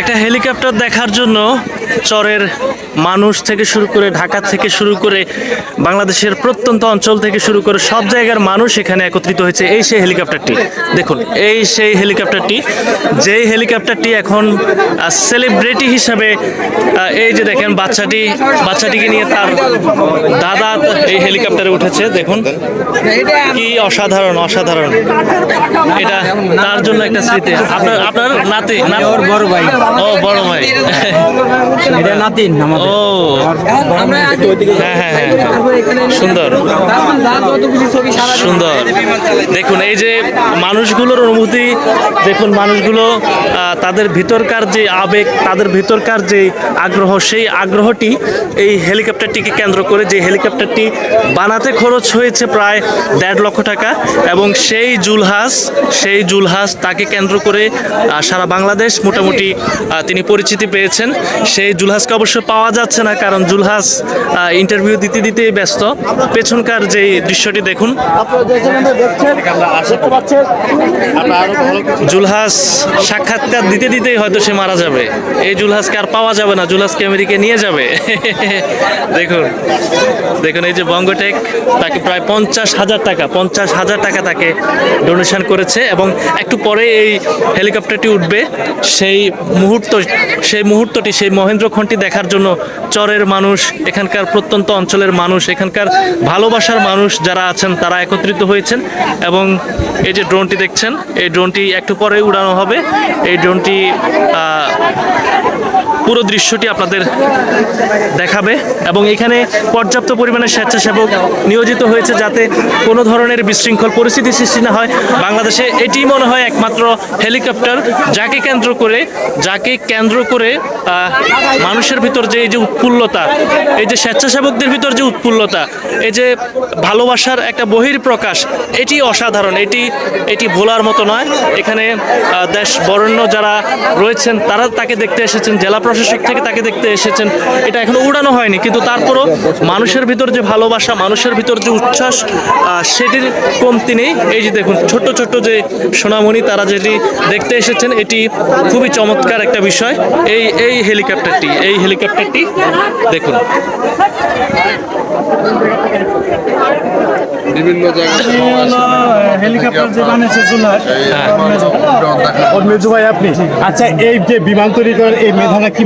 একটা হেলিকপ্টার দেখার জন্য চরের মানুষ থেকে শুরু করে ঢাকা থেকে শুরু করে বাংলাদেশের প্রত্যন্ত অঞ্চল থেকে শুরু করে সব জায়গার মানুষ এখানে একত্রিত হয়েছে এই সেই হেলিকপ্টারটি। দেখুন, এই সেই হেলিকপ্টারটি, যেই হেলিকপ্টারটি এখন সেলিব্রিটি হিসাবে এই যে দেখেন বাচ্চাটি, বাচ্চাটিকে নিয়ে তার দাদা এই হেলিকপ্টারে উঠেছে। দেখুন, কি অসাধারণ অসাধারণ। এটা তার জন্য একটা স্মৃতি। আপনার আপনার নাতি বড় ভাই। ও বড় ভাই। এটা নাতিন আমাদের। ও। হ্যাঁ হ্যাঁ হ্যাঁ। সুন্দর। সুন্দর। দেখুন, এই যে মানুষগুলোর অনুভূতি, দেখুন মানুষগুলো তাদের ভিতরকার যে আবেগ, তাদের ভিতরকার যে আগ্রহ, সেই আগ্রহটি এই হেলিকপ্টারটিকে কেন্দ্র করে যে হেলিকপ্টারটি বানাতে খরচ হয়েছে প্রায় দেড় লক্ষ টাকা এবং সেই জুলহাস সেই জুলহাস তাকে কেন্দ্র করে সারা বাংলাদেশ মোটামুটি তিনি পরিচিতি পেয়েছেন। সেই জুলহাসকে অবশ্য পাওয়া যাচ্ছে না, কারণ জুলহাস ইন্টারভিউ দিতে দিতেই ব্যস্ত। পেছনকার যে দৃশ্যটি দেখুন। জুলহাস সাক্ষাৎকার দিতে দিতেই হয়তো সে মারা যাবে। এই জুলহাসকে আর পাওয়া যাবে না, জুলহাসকে আমেরিকায় নিয়ে যাবে। দেখুন দেখুন এই যে বঙ্গটেক, তাকে প্রায় পঞ্চাশ হাজার টাকা, পঞ্চাশ হাজার টাকা তাকে ডোনেশন করেছে এবং একটু পরে এই হেলিকপ্টারটি উঠবে। সেই মুহূর্ত, সেই মুহূর্তটি, সেই মহেন্দ্রক্ষণটি দেখার জন্য চরের মানুষ, এখানকার প্রত্যন্ত অঞ্চলের মানুষ, এখানকার ভালোবাসার মানুষ যারা আছেন, তারা একত্রিত হয়েছেন এবং এই যে ড্রোনটি দেখছেন, এই ড্রোনটি একটু পরে উড়ানো হবে। এই ড্রোনটি পুরো দৃশ্যটি আপনাদের দেখাবে এবং এখানে পর্যাপ্ত পরিমাণে স্বেচ্ছাসেবক নিয়োজিত হয়েছে যাতে কোনো ধরনের বিশৃঙ্খল পরিস্থিতি সৃষ্টি না হয়। বাংলাদেশে এটি মনে হয় একমাত্র হেলিকপ্টার, যাকে কেন্দ্র করে, যাকে কেন্দ্র করে মানুষের ভিতর যে এই যে উৎফুল্লতা, এই যে স্বেচ্ছাসেবকদের ভিতর যে উৎফুল্লতা এই যে ভালোবাসার একটা বহির প্রকাশ এটি অসাধারণ, এটি এটি ভোলার মতো নয়। এখানে দেশ বরেণ্য যারা রয়েছেন, তারা তাকে দেখতে এসেছেন, জেলা প্রশাসক থেকে তাকে দেখতে এসেছেন। এটা এখনও উড়ানো হয়নি, কিন্তু তারপরও মানুষের ভিতর যে ভালোবাসা, মানুষের ভিতর যে উচ্ছ্বাস সেটির কমতি নেই। এই যে দেখুন, ছোট্ট ছোট্ট যে সোনামণি, তারা যেটি দেখতে এসেছেন, এটি খুবই চমৎকার একটা বিষয়। এই এই হেলিকপ্টারটি এই হেলিকপ্টারটি দেখুন। বিভিন্ন জায়গায় যে ভাই আপনি? আচ্ছা এই যে বিমান তৈরি করার এই মেধাটা কি